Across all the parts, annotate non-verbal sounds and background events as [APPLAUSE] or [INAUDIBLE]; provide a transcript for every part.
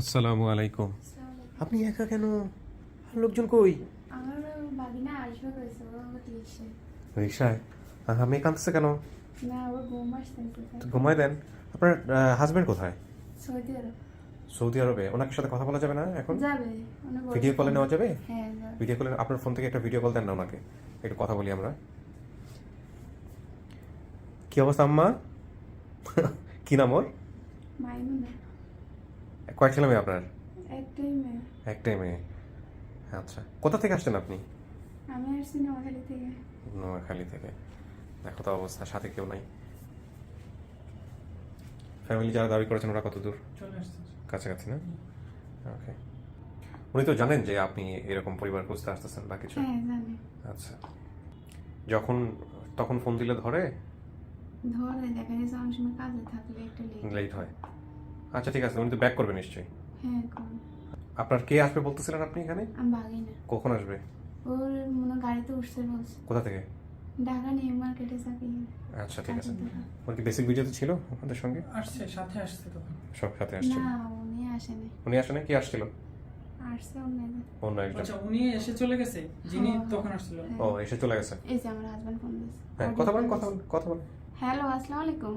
আসসালামু আলাইকুম। আপনি একা কেন? আর লোকজন কই? আমার বাগিনা আসবে কইছে রিক্সায়? আহা, মেয়ে কাঁদতেছে কেন? না ঘুম ঘুমাই দেন। আপনার হাজবেন্ড কোথায়? সৌদি আরব। সৌদি আরবে? ওনার সাথে কথা বলা যাবে না এখন? যাবে ভিডিও কলে নেওয়া যাবে? হ্যাঁ যাবে। ভিডিও কলে আপনার ফোন থেকে একটা ভিডিও কল দেন না ওনাকে। একটু কথা বলি আমরা। কি অবস্থা আম্মা? [LAUGHS] কি নাম ওর? মাইমুনা। কয়েক ছেলে মেয়ে আপনার? একটাই মেয়ে। একটাই মেয়ে। আচ্ছা কোথা থেকে আসছেন আপনি? আমি আসছি নোয়াখালী থেকে। নোয়াখালী থেকে। দেখো তো অবস্থা সাথে কেউ নাই। ফ্যামিলি যারা দাবি করেছেন ওরা কত দূর? কাছাকাছি না? ওকে উনি তো জানেন যে আপনি এরকম পরিবার খুঁজতে আসতেছেন বা কিছু? হ্যাঁ আচ্ছা। যখন তখন ফোন দিলে ধরে? ধরে দেখা গেছে অনেক সময় কাজে থাকলে একটু লেট হয়। আচ্ছা ঠিক আছে উনি তো ব্যাক করবে নিশ্চয়ই। হ্যাঁ করুন আপনার কে আসবে বলতেছিলেন আপনি এখানে? আমি বাগি না কখন আসবে? ওর মনে হয় গাড়িতে উঠছে বলছে। কোথা থেকে? ঢাকা নিউ মার্কেটে চাকরি আচ্ছা ঠিক আছে। ওর কি বেসিক ভিডিওতে ছিল আপনাদের সঙ্গে? আসছে সাথে আসছে তখন সব সাথে আসছিল না উনি আসেনি। উনি আসেন? কি আসছিল? আসছে অন্য অন্য একজন। আচ্ছা উনি এসে চলে গেছে? যিনি হ্যাঁ। তখন আসছিল? ও এসে চলে গেছে? এই যে আমার হাজবেন্ড ফোন দিয়েছে। হ্যাঁ কথা বলেন কথা বলেন কথা বলেন। হ্যালো আসসালামু আলাইকুম।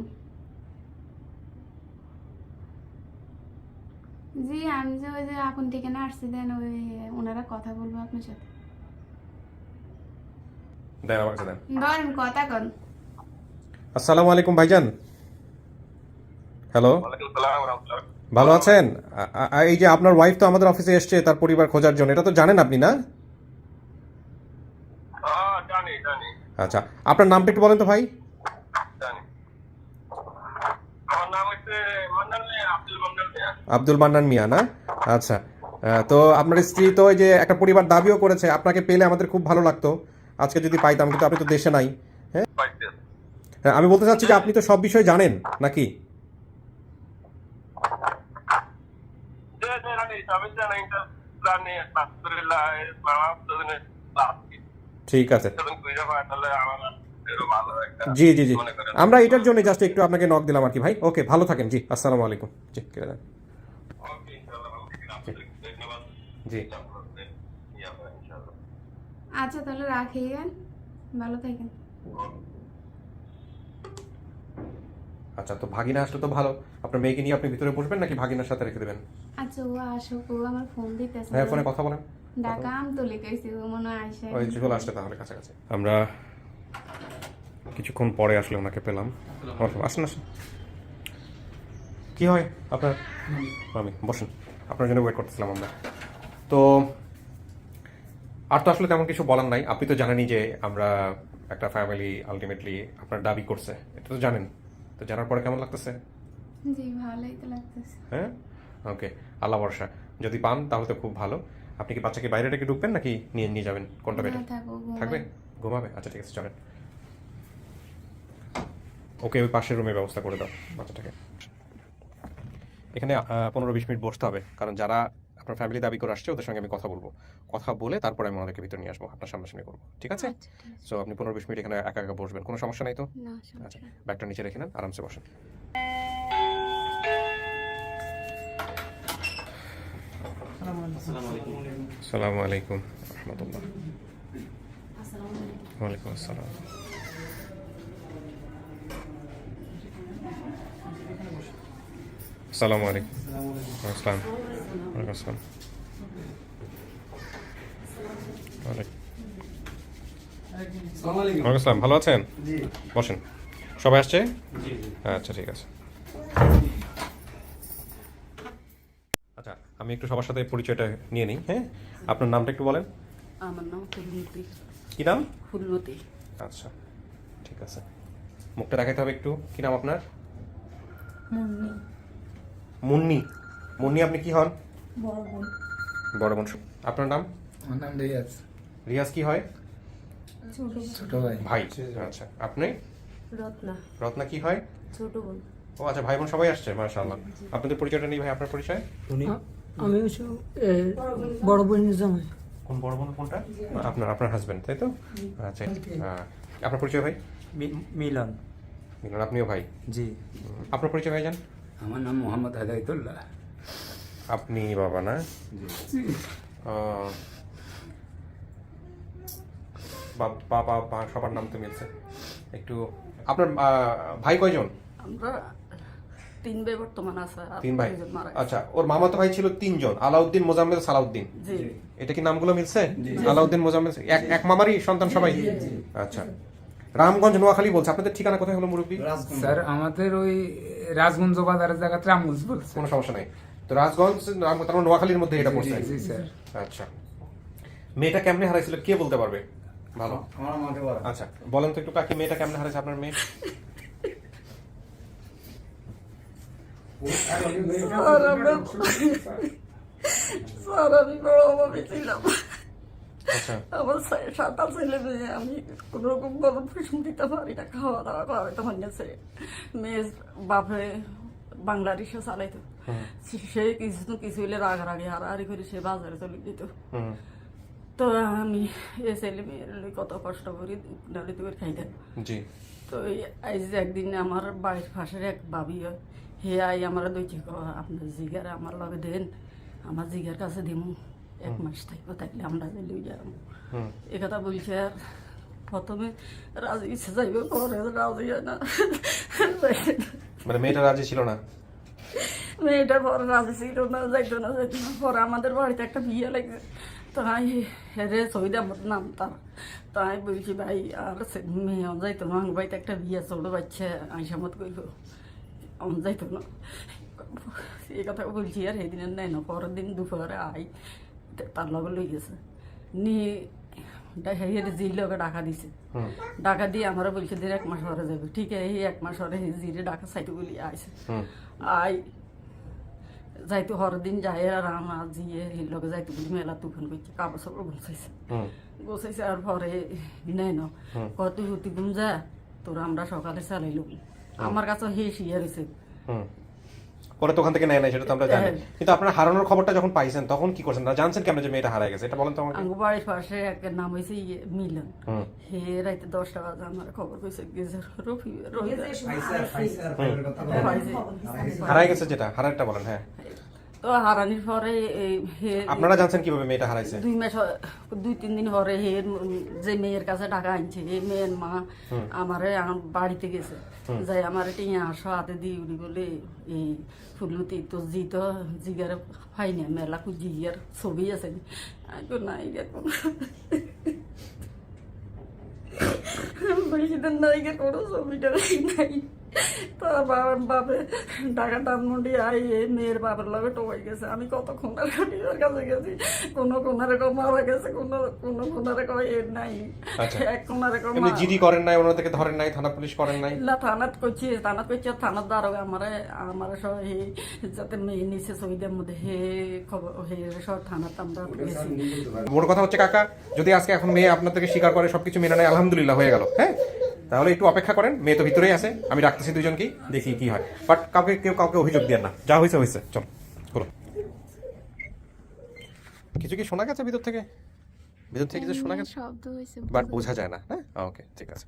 জি আমি যে ওই যে আপন থেকে না আসছি দেন ওই ওনারা কথা বলব আপনার সাথে। দেন আমার কাছে দেন। ধরেন কথা কন। আসসালামু আলাইকুম ভাইজান। হ্যালো ভালো আছেন? এই যে আপনার ওয়াইফ তো আমাদের অফিসে এসছে তার পরিবার খোঁজার জন্য। এটা তো জানেন আপনি না? জানি জানি। আচ্ছা আপনার নামটা একটু বলেন তো ভাই জানি আমার নাম হচ্ছে মান্নান মিয়া আব্দুল মান্নান মিয়া আব্দুল মান্নান মিয়া না? আচ্ছা। তো আপনার স্ত্রী তো ওই যে একটা পরিবার দাবিও করেছে আপনাকে পেলে আমাদের খুব ভালো লাগতো। আজকে যদি পাইতাম কিন্তু আপনি তো দেশে নাই। হ্যাঁ? হ্যাঁ, আমি বলতে চাচ্ছি যে আপনি তো সব বিষয়ে জানেন নাকি? ঠিক আছে। জি জি জি। আমরা এটার জন্য জাস্ট একটু আপনাকে নক দিলাম আর কি ভাই। ওকে ভালো থাকেন। জি আসসালামু আলাইকুম। জি কেটে দেন ওকে ইনশাআল্লাহ ভালো থাকেন। আপনাকে ধন্যবাদ জি। ইয়া আচ্ছা তাহলে রাখি ভালো থাকেন। আচ্ছা তো ভাগিনা আসলে তো ভালো। আপনার মেয়েকে নিয়ে আপনি ভিতরে বসবেন নাকি ভাগিনার সাথে রেখে দেবেন? আচ্ছা ও আসুক ও আমার ফোন দিতেছে। হ্যাঁ ফোনে কথা বলেন। ঢাকা আম তুলে গেছি ও মনে আসে ওই চলে আসলে তাহলে কাছাকাছি। আমরা কিছুক্ষণ পরে আসলে ওনাকে পেলাম। আসুন আসুন। কি হয় আপনার? আমি বসুন। আপনার জন্য ওয়েট করতেছিলাম আমরা। তো আর তো আসলে তেমন কিছু বলার নাই। আপনি তো জানেনই যে আমরা একটা ফ্যামিলি আলটিমেটলি আপনার দাবি করছে। এটা তো জানেন। তো জানার পরে কেমন লাগতেছে? জি ভালোই তো লাগতেছে। হ্যাঁ? ওকে আল্লাহ ভরসা। যদি পান তাহলে তো খুব ভালো। আপনি কি বাচ্চাকে বাইরে রেখে ঢুকবেন নাকি নিয়ে নিয়ে যাবেন? কোনটা বেটার। থাকবে ঘুমাবে। আচ্ছা ঠিক আছে চলেন। ওকে ওই পাশের রুমের ব্যবস্থা করে দাও বাচ্চাটাকে। এখানে পনেরো বিশ মিনিট বসতে হবে। কারণ যারা আপনার ফ্যামিলি দাবি করে আসছে ওদের সঙ্গে আমি কথা বলব। কথা বলে তারপরে আমি ওনাদেরকে ভিতরে নিয়ে আসব আপনার সামনাসামনি করব ঠিক আছে? আচ্ছা। সো আপনি পনেরো বিশ মিনিট এখানে একা একা বসবেন কোনো সমস্যা নাই তো? আচ্ছা ব্যাগটা নিচে রেখে নেন আরামসে বসেন। আসসালামু আলাইকুম। রহমতুল্লাহ ওয়ালাইকুম আসসালাম। আসসালামু আলাইকুম। আসসালাম ওয়ালাইকুম আসসালাম ওয়ালাইকুম ওয়ালাইকুম আসসালাম ভালো আছেন বসেন সবাই আসছে আচ্ছা ঠিক আছে. আচ্ছা আমি একটু সবার সাথে পরিচয়টা নিয়ে নিই হ্যাঁ? আপনার নামটা একটু বলেন। আমার নাম ফুলমতি। কি নাম? ফুলমতি। আচ্ছা ঠিক আছে। মুখটা দেখাইতে হবে একটু। কি নাম আপনার? মুন্নি। মুন্নি মুন্নি আপনি কি হন? বড় বোন। আপনার নাম? আমার নাম রিয়াজ। রিয়াজ কি হয়? ছোট ছোট ভাই। ভাই আচ্ছা। আপনি? রত্না। রত্না কি হয়? ছোট বোন। ও আচ্ছা ভাই বোন সবাই আসছে মাশাআল্লাহ। আপনাদের পরিচয়টা নেই ভাই আপনার পরিচয়? আমি হচ্ছে বড় বোনের জামাই কোন বড় বোন কোনটা? আপনার আপনার হাজবেন্ড তাই তো? আচ্ছা আপনার পরিচয় ভাই? মিলন। মিলন আপনিও ভাই? জি। আপনার পরিচয় ভাই যান আমার নাম মোহাম্মদ হেদায়তুল্লাহ। আপনি বাবা না? বাবা মা সবার নাম তো মিলছে। একটু আপনার ভাই কয়জন? আমরা তিন ভাই বর্তমান আছে তিন ভাই। আচ্ছা ওর মামাতো ভাই ছিল তিনজন আলাউদ্দিন মোজাম্মেদ সালাউদ্দিন। এটা কি নামগুলো মিলছে? আলাউদ্দিন মোজাম্মেদ এক এক মামারই সন্তান সবাই? আচ্ছা। রামগঞ্জ নোয়াখালী বলছে। আপনাদের ঠিকানা কোথায় হলো মুরব্বী? স্যার আমাদের ওই রাজগঞ্জ বাজারের জায়গাতে রামগঞ্জ বলছে। কোনো সমস্যা নাই। তো রাজগঞ্জ রাম- তার মানে নোয়াখালীর মধ্যে এটা পড়ছে। জি স্যার। আচ্ছা। মেয়েটা কেমনে হারাইছিল কে বলতে পারবে? ভালো। আমার মাকে বলা। আচ্ছা বলেন তো একটু কাকি মেয়েটা কেমনে হারাইছে আপনার মেয়ে? স্যার আমি বড় অভাবে ছিলাম। আমার ছে- সাঁতার ছেলে মেয়ে আমি কোনো গরম ফিসুম দিতে পারি না খাওয়া দাওয়া করাতে হয়েছে মেয়ে বাপে বাংলা রিক্সা চালাইতো। সে কিছু তো কিছু হইলে রাগারাগি হারাহারি করে সে বাজারে চলে যেত। তো আমি এ ছেলে মেয়ের কত কষ্ট করি ডালিতে করে খাইতাম তো এই আজ যে একদিন আমার বাড়ির পাশের এক বাবি হয়, হে আই আমার দইছে আপনার জিগার আমার লগে দেন আমার জিগার কাছে দিমু। এক মাস থাকব থাকলে আমরা লই যাব এ কথা বলছে আর প্রথমে রাজি ইচ্ছে যাইবে পরে রাজি হয় না। মানে মেয়েটা রাজি ছিল না? মেয়েটার পরে রাজি ছিল না যাইতো না যাইতো না। পরে আমাদের বাড়িতে একটা বিয়ে লাগছে। তো আমি হেরে সৌদি আমার নাম তার। তো আমি বলছি ভাই আর মেয়ে যাইতো না আমার বাড়িতে একটা বিয়ে ছোট বাচ্চা আইসা মত কইব আমার যাইতো না। এই কথা বলছি আর সেদিনের নেই না পরের দিন দুপুরে আই তার লগে লই গেছে। নি হের জির লগে ডাকা দিছে। ডাকা দিয়ে আমরা বলছে যে এক মাস পরে যাবে। ঠিক আছে এক মাস পরে জিরে ডাকা সাইতে বলি হুম। আই যাইতো হরদিন যায় আর আমার জিয়ে এই লগে যাইতো বলি মেলা তুফান করছে কাপড় সাপড় গোছাইছে। গোছাইছে আর পরে নেই না। কত হুতি গুম যা তোরা আমরা সকালে চালাইলো আমার কাছে হে শিয়া রয়েছে পরে তো ওখান থেকে নেয় নাই সেটা তো আমরা জানি। হ্যাঁ। কিন্তু আপনারা হারানোর খবরটা যখন পাইছেন তখন কি করছেন? না জানছেন কেমন যে মেয়েটা হারা গেছে? এটা বলেন তো আমাকে। আঙ্গুবাড়ি পাশে একটা নাম হয়েছে মিলন। হে রাইতে দশটা বাজে আমার খবর কইছে গেছে রফি রোহিত হারায় গেছে যেটা হারাটা বলেন হ্যাঁ। তো হারানির পরে এই আপনারা জানছেন কীভাবে মেয়েটা হারাইছে? দুই মাস দুই তিন দিন পরে হে যে মেয়ের কাছে টাকা আনছে এই মেয়ের মা আমারে বাড়িতে গেছে। যাই আমার টিয়া আসো হাতে দিয়ে উড়ি বলে এই ফুলমতি তো জি তো জিগার হয় না মেলা কু জিগার ছবি আছে নাই গে কোনো। বেশি দিন নাই গে কোনো ছবিটা নাই। তার বাবার বাপে টাকা টানমুন্ডি আই এই মেয়ের বাবার লগে টোকাই গেছে। আমি কত খুনার কাটিয়ার কাছে গেছি কোনো কোনারে কম মারা গেছে কোনো কোনো কোনারে কম এর নাই। আচ্ছা। এক কোনারে কম এমনি জিডি করেন নাই ওনার থেকে ধরেন নাই থানা পুলিশ করেন নাই? না থানাত দারোগা আমারে আমার সব হে যাতে মেয়ে নিচে মধ্যে হে খবর হে সব থানাত আমরা গেছি। মোট কথা হচ্ছে কাকা যদি আজকে এখন মেয়ে আপনার থেকে স্বীকার করে সবকিছু মেনে নেয় আলহামদুলিল্লাহ হয়ে গেল হ্যাঁ? তাহলে একটু অপেক্ষা করেন মেয়ে তো ভিতরেই আছে আমি রাখতেছি দুজনকেই দেখি কি হয়। বাট কাউকে কেউ কাউকে অভিযোগ দেন না যা হয়েছে হয়েছে চল করো কিছু কি শোনা গেছে ভিতর থেকে? ভিতর থেকে কিছু শোনা গেছে? শব্দ হয়েছে বাট বোঝা যায় না হ্যাঁ? ওকে ঠিক আছে।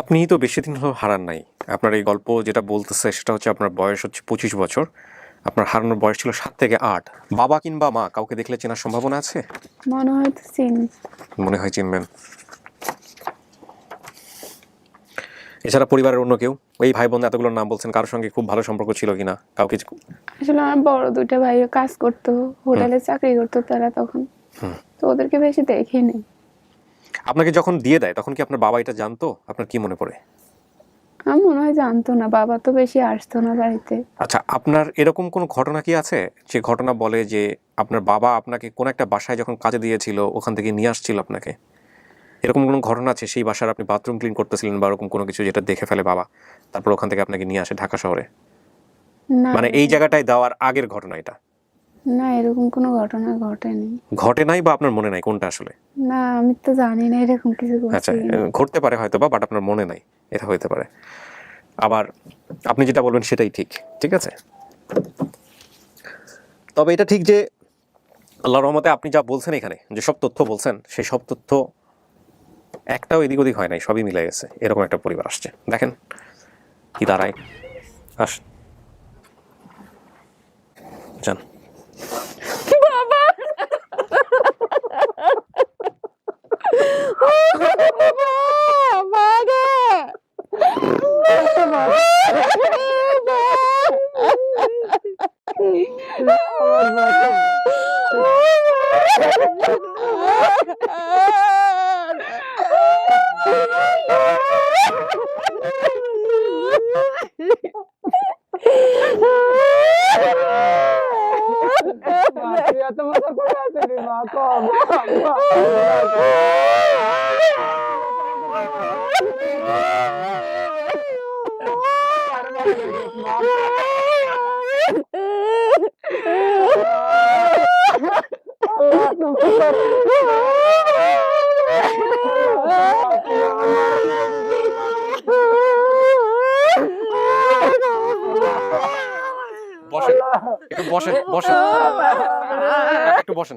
আপনি তো বেশি দিন হলো হারান নাই। আপনার এই গল্প যেটা বলতেছে সেটা হচ্ছে আপনার বয়স হচ্ছে পঁচিশ বছর। আপনার হারানোর বয়স ছিল সাত থেকে আট। বাবা কিংবা মা কাউকে দেখলে চেনার সম্ভাবনা আছে? মনে হয় তো চিনি। মনে হয় চিনবেন। এছাড়া পরিবারের অন্য কেউ? এই ভাই বোন এতগুলোর নাম বলছেন কারোর সঙ্গে খুব ভালো সম্পর্ক ছিল কিনা? কাউকে আসলে আমার বড় দুটো ভাই কাজ করতো হোটেলে চাকরি করতো তারা তখন। তো ওদেরকে বেশি দেখিনি আপনাকে যখন দিয়ে দেয় তখন কি আপনার বাবা এটা জানতো? আপনার কি মনে পড়ে? আমার মনে হয় জানতো না বাবা তো বেশি আসতো না বাড়িতে। আচ্ছা আপনার এরকম কোনো ঘটনা কি আছে? যে ঘটনা বলে যে আপনার বাবা আপনাকে কোন একটা বাসায় যখন কাজে দিয়েছিল ওখান থেকে নিয়ে আসছিল আপনাকে? এরকম কোনো ঘটনা আছে? সেই বাসার আপনি বাথরুম ক্লিন করতেছিলেন বা এরকম কোনো কিছু যেটা দেখে ফেলে বাবা তারপর ওখান থেকে আপনাকে নিয়ে আসে ঢাকা শহরে? মানে এই জায়গাটায় দেওয়ার আগের ঘটনা এটা? না এরকম কোনো ঘটনা ঘটেনি। ঘটে নাই বা আপনার মনে নাই কোনটা আসলে? না আমি তো জানি না এরকম কিছু আচ্ছা ঘটতে পারে হয়তো বা বাট আপনার মনে নাই এটা হইতে পারে। আবার আপনি যেটা বলবেন সেটাই ঠিক ঠিক আছে? তবে এটা ঠিক যে আল্লাহ রহমতে আপনি যা বলছেন এখানে যে সব তথ্য বলছেন সেই সব তথ্য একটাও এদিক ওদিক হয় নাই, সবই মিলে গেছে। এরকম একটা পরিবার আসছে। দেখেন কি দাঁড়ায়। আস। যান। বাবা এত বছর পরে আসেনি মা কম বসেন একটু বসেন বসেন একটু বসেন বসেন।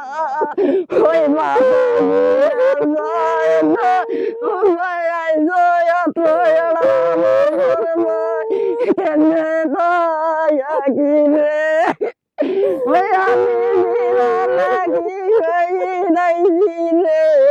দিতি ভাত খাই সরকার তোর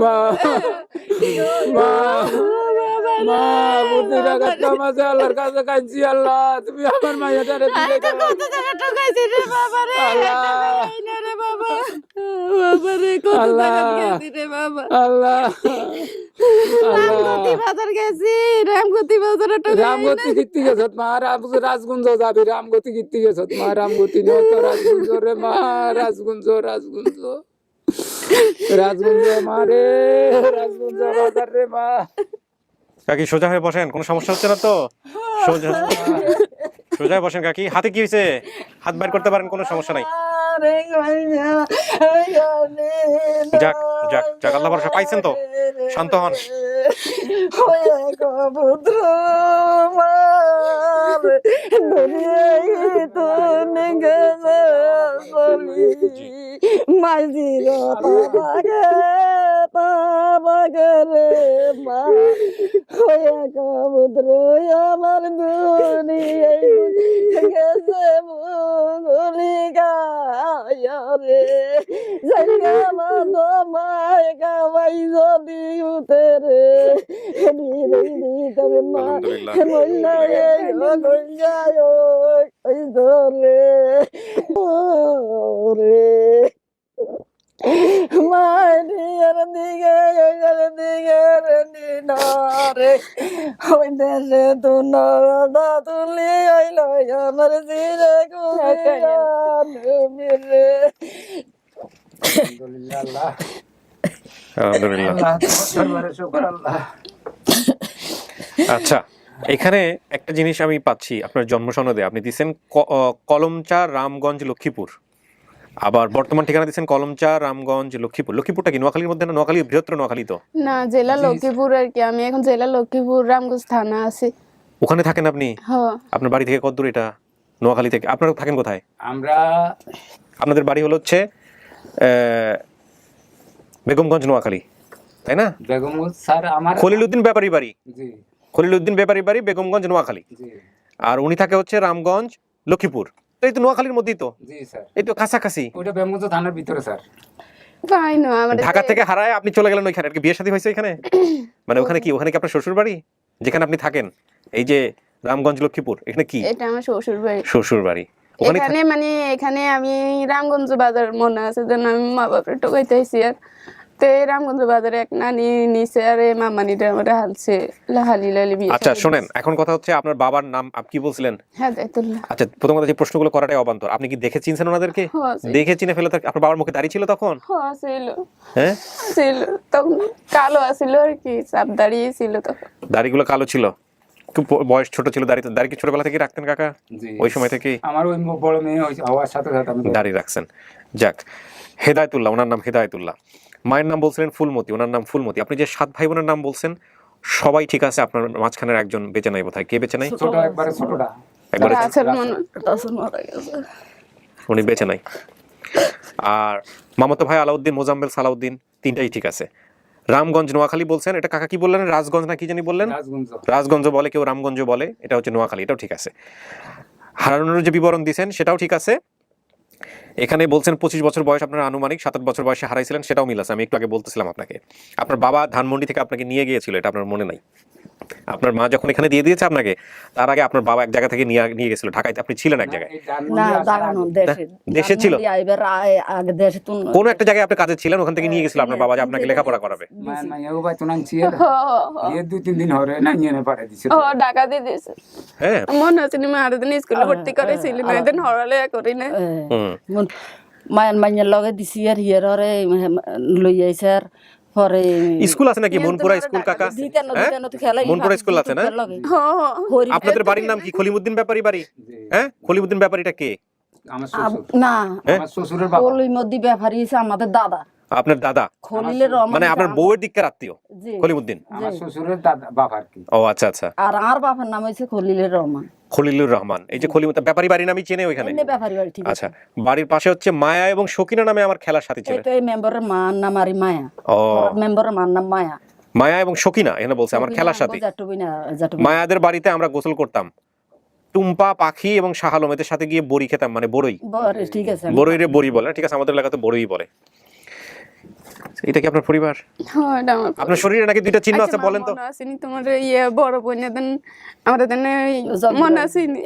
মা মা মা বুদ্ধি রাখার কামাজে আল্লাহর কাছে কাঁদছি আল্লাহ তুমি আমার মাইয়াটারে দিলে আল্লাহ আল্লাহ আল্লাহ রামগতি কীর্তি গেছত মা রাম রাজগুঞ্জ যাবি রামগতি কীর্তি গেছত মা রামগতি নিয়ে তো রাজগুঞ্জ রে মা রাজগুঞ্জ রাজগুঞ্জ। কাকি, সোজা হয়ে বসেন, কোনো সমস্যা হচ্ছে না তো? সোজা সোজা বসেন কাকি, হাতে কি হয়েছে? হাত বাইর করতে পারেন, কোনো সমস্যা নাই। যাক যাক যাক আল্লাহ ভরসা পাইছেন তো। শান্ত হন। মাঝির তাবাগে তাবাগে রে মা হয়ে কবুদ্র আমার দুনিয়ায় গেছে মুগুলি গায় রে জায়গা মানো মায় গাওয়াই যদি উঠে রে তবে মা গঞ্জায় ওই ধরে রে মায়ের দিকে ওইখান দিকে রে ওই দেশে তু নদা তুলি হইল আমার জিরে কুমিরে আলহামদুলিল্লাহ আলহামদুলিল্লাহ আল্লাহ তোমার দরবারে শুকর আল্লাহ আচ্ছা এখানে একটা জিনিস আমি পাচ্ছি আপনার জন্ম সনদে আপনি দিচ্ছেন কলমচা রামগঞ্জ লক্ষ্মীপুর। আবার বর্তমান ঠিকানা দিচ্ছেন কলমচা রামগঞ্জ লক্ষ্মীপুর। লক্ষ্মীপুরটা কি? নোয়াখালীর মধ্যে না নোয়াখালী? বৃহত্তর নোয়াখালী তো? না জেলা লক্ষ্মীপুর আর কি। আমি এখন জেলা লক্ষ্মীপুর রামগঞ্জ থানা আছি। ওখানে থাকেন আপনি? আপনার বাড়ি থেকে কত দূর এটা? নোয়াখালী থেকে। আপনারা থাকেন কোথায়? আমরা আপনাদের বাড়ি হলো হচ্ছে আহ, বেগমগঞ্জ নোয়াখালী। তাই না? বেগম স্যার আমার খলিলউদ্দিন ব্যাপারী বাড়ি। জি। খলিলউদ্দিন ব্যাপারী বাড়ি বেগমগঞ্জ নোয়াখালী। জি। আর উনি থাকে হচ্ছে রামগঞ্জ লক্ষ্মীপুর। তো এই তো নোয়াখালীর মধ্যেই তো? জি স্যার। এই তো কাছাকাছি। ওইটা বেগমগঞ্জ থানার ভিতরে স্যার। তাই না আমাদের ঢাকা থেকে হারায় আপনি চলে গেলেন ওইখানে। আর কি বিয়ে শাদী হয়েছে এখানে [COUGHS] মানে ওখানে কি ওখানে কি আপনার শ্বশুর বাড়ি যেখানে আপনি থাকেন। এই যে রামগঞ্জ লক্ষ্মীপুর এখানে কি? এটা আমার শ্বশুর বাড়ি শ্বশুর বাড়ি এখানে মানে এখানে আমি রামগঞ্জ বাজার মনে আছে যেন আমি মা বাপের টোকাইতে আইছি আর। তো রামগঞ্জ বাজারে এক নানি নিচে আর এই মামানিটা আমার হালছে লাহালি লালি বিয়ে আচ্ছা শাদী এখন কথা হচ্ছে আপনার বাবার নাম আপনি কি বলছিলেন? হ্যাঁ আচ্ছা প্রথম কথা যে প্রশ্নগুলো করাটাই অবান্তর। আপনি কি দেখে চিনছেন ওনাদেরকে? হ্যাঁ, দেখে চিনে ফেলে আপনার বাবার মুখে দাঁড়িয়ে ছিল তখন? হ্যাঁ ছিল হ্যাঁ? ছিল তখন কালো আছিল আর কি চাপ দাঁড়িয়ে ছিল তখন। দাড়িগুলো কালো ছিল। খুব বয়স ছোট ছিল দাড়ি দাড়ি কি ছোটবেলা থেকে রাখতেন কাকা? ওই সময় থেকে আমার ওই বড় মেয়ে হওয়ার সাথে সাথে দাড়ি রাখছেন। যাক হেদায়তুল্লাহ ওনার নাম হেদায়তুল্লাহ। মায়ের নাম বলছিলেন ফুলমতি ওনার নাম ফুলমতি। আপনি যে সাত ভাই বোনের নাম বলছেন সবাই ঠিক আছে আপনার মাঝখানের একজন বেঁচে নাই বোধহয়। কে বেঁচে নাই? একবারে ছোটটা। একবারে উনি বেঁচে নাই। আর মামাতো ভাই আলাউদ্দিন মোজাম্মেল সালাউদ্দিন তিনটাই ঠিক আছে। রামগঞ্জ নোয়াখালী বলছেন এটা কাকা কি বললেন? রাজগঞ্জ না কি জানি বললেন? রাজগঞ্জ। রাজগঞ্জ বলে কেউ রামগঞ্জ বলে এটা হচ্ছে নোয়াখালী এটাও ঠিক আছে। হারানোর যে বিবরণ দিয়েছেন সেটাও ঠিক আছে। এখানে বলছেন পঁচিশ বছর বয়স আপনার আনুমানিক, সাত বছর বয়সে হারাইছিলেন, সেটাও মিল আছে, আমি একটু আগে বলতেছিলাম আপনাকে। আপনার বাবা ধানমন্ডি থেকে আপনাকে নিয়ে গিয়েছিল, এটা আপনার মনে নাই? আপনার মা যখন এখানে দিয়ে দিয়েছে আপনাকে তার আগে আপনার বাবা এক জায়গা থেকে নিয়ে নিয়ে গেছিল ঢাকায় আপনি ছিলেন এক জায়গায়? না দাঁড়ানো দেশে দেশে ছিল? আগে দেশে কোন একটা জায়গায় আপনি কাজে ছিলেন ওখান থেকে নিয়ে গেছিল আপনার বাবা যে আপনাকে লেখাপড়া করাবে? ছিল হ্যাঁ দুই তিন দিন হরে না নিয়ে পারে দিছে। ও টাকা দিয়ে দিয়েছে। হ্যাঁ। মনে আছে না আর দিন স্কুলে ভর্তি করেছিল না এদিন হরালে করি না। হুম। মায়ের মাইয়ের লগে দিছি আর হিয়ার হরে লই আইছে আর পরে স্কুল আছে নাকি? মনপুরা স্কুল কাকা? হ্যাঁ? মনপুরা স্কুল আছে না? হ্যাঁ হ্যাঁ। আপনাদের বাড়ির নাম কি? খলিমুদ্দিন ব্যাপারী বাড়ি? হ্যাঁ? খলিমুদ্দিন ব্যাপারীটা কে? না? আমার শ্বশুরের বাবা। কলির মধ্যে ব্যাপারী আমাদের দাদা। আপনার দাদা। খলিলের মানে আপনার বউয়ের দিককার আত্মীয় জি। খলিমুদ্দিন। আমার শ্বশুরের দাদা বাবা আর কি? ও আচ্ছা আচ্ছা। আর আমার বাবার নাম হইছে খলিলের রহমান। খলিলুর রহমান। এই যে খলিমুদ্দিন ব্যাপারী বাড়ি নামই চেনে ওইখানে? এমনি ব্যাপারী বাড়ি ঠিক আছে। আচ্ছা বাড়ির পাশে হচ্ছে মায়া এবং সকিনা নামে আমার খেলার সাথী ছিলেন এটা এই মেম্বারের মার নাম আরি মায়া। ও। মেম্বারের মার নাম মায়া। মায়া এবং সকিনা এখানে বলছে আমার খেলার সাথী। মায়াদের বাড়িতে আমরা গোসল করতাম। টুম্পা পাখি এবং শাহ আলম এদের সাথে গিয়ে বড়ি খেতাম মানে বড়ই। বরে ঠিক আছে। বড়ই রে বড়ি বলে ঠিক আছে আমাদের এলাকাতে বড়ই বলে। এটা কি আপনার পরিবার? হ্যাঁ আমার আপনার শরীরে নাকি দুইটা চিহ্ন আছে আচ্ছা, বলেন তো? মনে আসেনি তোমার ইয়ে বড় বোন দেন? আমাদের দেন মনে বাড়ি- আসেনি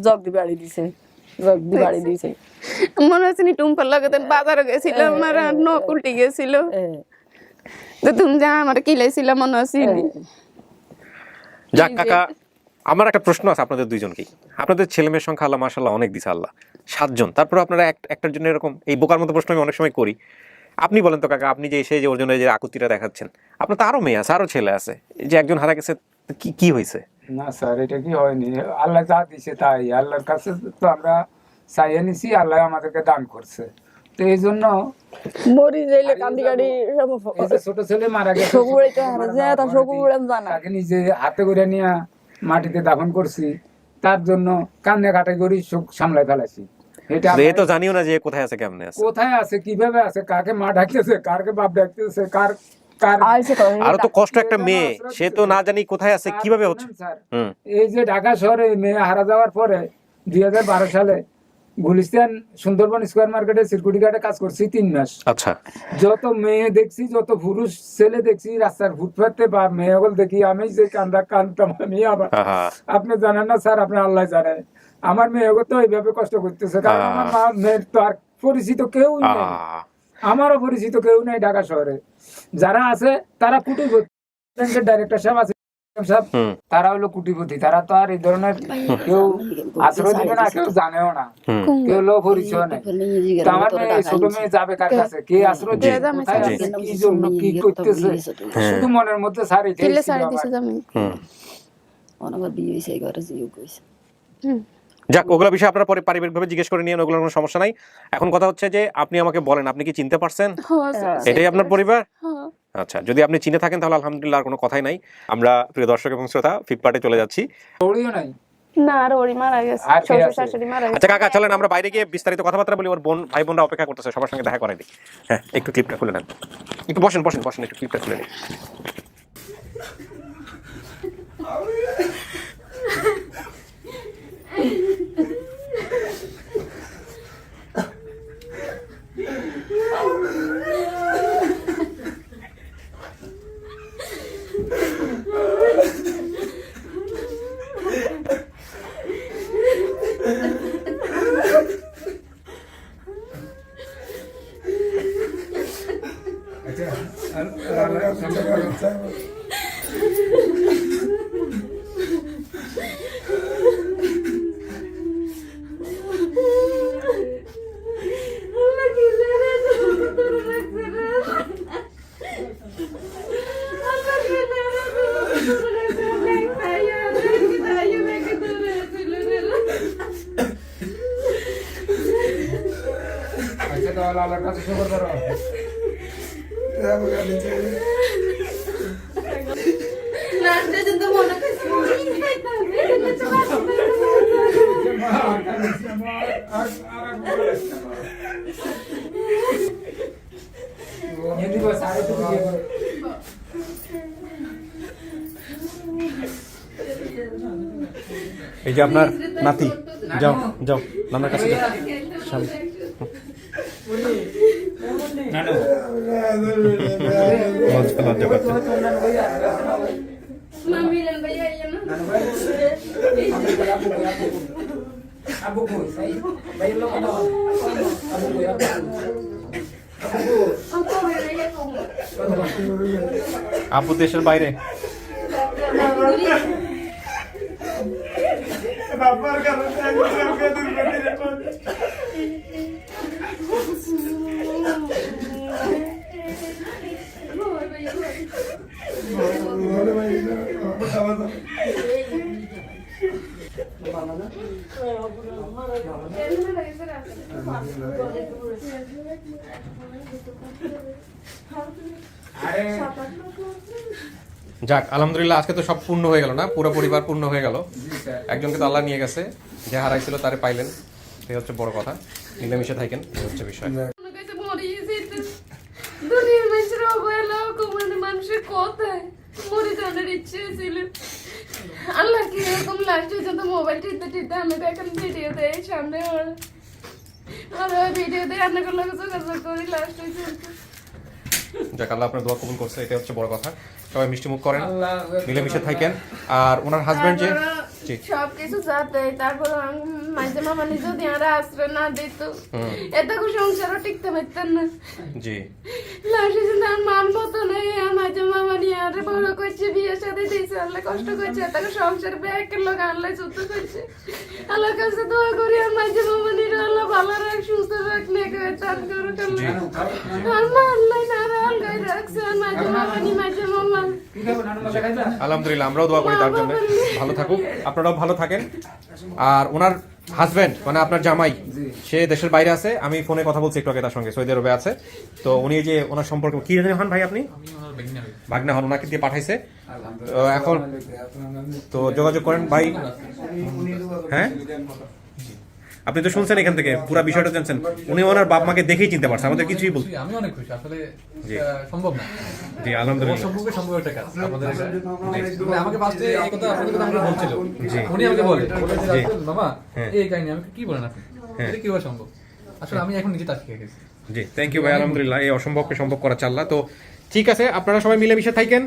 জগদি বাড়ি দিছে। জগদি বাড়ি দিছে। মনে আসেনি টুম্পার লগে দেন বাজারে গেছিলাম আর নখ উল্টে গেছিল। তো তুমি যা আমার কিলাইছিল মনে আসেনি যাক কাকা আমার একটা প্রশ্ন আছে আপনাদের দুইজনকেই আপনাদের ছেলে মেয়ের সংখ্যা আল্লাহ মাসাল্লাহ অনেক দিছে আল্লাহ। সাতজন। তারপর আপনারা এক- একটার জন্য এরকম এই বোকার মতো প্রশ্ন আমি অনেক সময় করি। আপনি বলেন তো কাকা আপনি যে এসে যে ওর জন্য যে আকুতিটা দেখাচ্ছেন আপনার তো আরও মেয়ে আছে আরও ছেলে আছে। যে একজন হারা গেছে কি কি হয়েছে? না স্যার এটা কি হয়নি? আল্লাহ যা দিছে তাই। আল্লাহর কাছে তো আমরা চাইয়ে নিছি আল্লাহ আমাদেরকে দান করছে। তো এই জন্য মরি যাইলে কান্দি গাড়ি যে ছোট ছেলে মারা গেছে সবুরে তো হারা যায় তা সবুরে জানা। তাকে নিজে হাতে করে নিয়ে মাটিতে দাফন করছি তার জন্য কান্দে কাটাই করি সুখ সামলাই ফেলাছি। এটা তো জানিও না যে কোথায় আছে কেমনে আছে। কোথায় আছে কীভাবে আছে কাকে মা ডাকতেছে কারকে বাপ ডাকতেছে কার কার তো আরও তো কষ্ট একটা মেয়ে সে তো না জানি কোথায় আছে কীভাবে হচ্ছে? এই যে ঢাকা শহরে মেয়ে হারা যাওয়ার পরে দুই হাজার বারো সালে গুলিস্তান সুন্দরবন স্কোয়ার মার্কেটে সিকিউরিটি গার্ডে কাজ করছি তিন মাস। আচ্ছা। যত মেয়ে দেখছি যত পুরুষ ছেলে দেখছি রাস্তার ফুটপাতে বা মেয়ে হল দেখি আমি যে কান্দা কান্দতাম আমি আবার। আপনি জানেন না স্যার আপনি আল্লাহ জানেন আমার মেয়ে তো এইভাবে কষ্ট করতেছে কারণ আমার মা মেয়ের তো আর পরিচিত কেউ নেই। আমারও পরিচিত কেউ নেই ঢাকা শহরে। যারা আছে তারা ব্যাংকের ডাইরেক্টর সাহেব আছে। সাহেব তারা হলো কুটিপতি। তারা তো আর এই ধরনের কেউ আশ্রয় দিবে না কেউ জানেও না। কেউ লোক পরিচয় নেই। তো আমার মেয়ে ছোট মেয়ে যাবে কার কাছে? কে আশ্রয় দিবে? কে জন্য কি করতেছে? শুধু মনের মধ্যে সারি হুম। অনেকবার বিয়ে হয়েছে এই ঘরে জিও কইছে হুম। যাক ওগুলো বিষয়ে আপনারা পরে পারিবারিকভাবে জিজ্ঞেস করে নিয়ে ওগুলোর কোনো সমস্যা নাই। এখন কথা হচ্ছে যে আপনি আমাকে বলেন আপনি কি চিনতে পারছেন? হ্যাঁ। এটাই আপনার পরিবার? হ্যাঁ আচ্ছা যদি আপনি চিনে থাকেন তাহলে আলহামদুলিল্লাহ আর কোনো কথাই নাই। আমরা প্রিয় দর্শক এবং শ্রোতা ফ্লিপকার্টে চলে যাচ্ছি। আচ্ছা কাকা চলেন আমরা বাইরে গিয়ে বিস্তারিত কথাবার্তা বলি। ওর বোন ভাই বোনরা অপেক্ষা করতেছে সবার সঙ্গে দেখা করাই দিই। হ্যাঁ একটু ক্লিপটা খুলে নেন। একটু বসেন বসেন বসেন একটু ক্লিপটা খুলে নিন। Oh, এই যে আপনার নাতি যাও যাও নানার কাছে যাও সামনে। লজ্জা আপু দেশের বাইরে। বাবার কারণে যাক আলহামদুলিল্লাহ আজকে তো সব পূর্ণ হয়ে গেল না? পুরো পরিবার পূর্ণ হয়ে গেল। একজনকে তো আল্লাহ নিয়ে গেছে যে হারাইছিল তারে পাইলেন। এই হচ্ছে বড় কথা। মিলেমিশে থাকেন এই হচ্ছে বিষয়। মনে কাছে মরে মানুষের মানে কথায়। জানার ইচ্ছে ছিল। আল্লাহ কি এরকম লাস্ট পর্যন্ত মোবাইল টিপতে টিপতে আমি তো এখন ভিডিও দেয় সামনে ওর আর ওই যাক আল্লাহ আপনার দোয়া কবুল করছে এটা হচ্ছে বড় কথা। সবাই মিষ্টি মুখ করেন মিলেমিশে থাকেন। আর ওনার হাজবেন্ড যে তারপর মাঝে মামা যদি আর আশ্রয় না দিত এত সংসারও টিকতে পারতেন না। জি। লাস্টে তার মান মতো নেই মাঝে মামা নিয়ে আর বড় করছে বিয়ের সাথে দিয়েছে আল্লাহ কষ্ট করছে তাকে সংসার লোক আল্লাহ যুদ্ধ করছে। আল্লাহর কাছে দোয়া করি আর মাঝে মামা নিয়ে আল্লাহ ভালো রাখ সুস্থ রাখ নেকে চান করুক আর মা আল্লাহ না আলগাই রাখছে আর মাঝে মামা নি মাঝে মামা আলহামদুলিল্লাহ, আমরাও দোয়া করি তার জন্য। ভালো থাকুক। আপনারাও ভালো থাকেন। আর ওনার হাজবেন্ড মানে আপনার জামাই, সে দেশের বাইরে আছে। আমি ফোনে কথা বলছি একটু আগে তার সঙ্গে, সৌদি আরবে আছে। তো উনি যে ওনার সম্পর্কে, কি হন ভাই আপনি? ভাগনা হন ওনাকে দিয়ে পাঠাইছে। এখন, তো যোগাযোগ করেন ভাই। হ্যাঁ? আপনি তো শুনছেন এখান থেকে পুরো বিষয়টা জানছেন। উনি ওনার বাপ মাকে দেখেই চিনতে পারছে আমাদের কিছুই বল আমি অনেক খুশি আসলে জি। সম্ভব না। জি আলহামদুলিল্লাহ। অসম্ভবের সম্ভব একটা কাজ আমাদের মানে আমাকে ফার্স্টে এই কথা আপনাদের কথা আমাকে বলছিল। জি। উনি আমাকে বলে মামা হ্যাঁ। এই কাহিনী আমাকে কি বলেন আপনি? হ্যাঁ। এটা কীভাবে সম্ভব? আসলে আমি এখন নিজে তার শিখে গেছি জি থ্যাংক ইউ ভাই আলহামদুলিল্লাহ এই অসম্ভবকে সম্ভব করা চাল্লা। তো ঠিক আছে আপনারা সবাই মিলেমিশে থাকেন।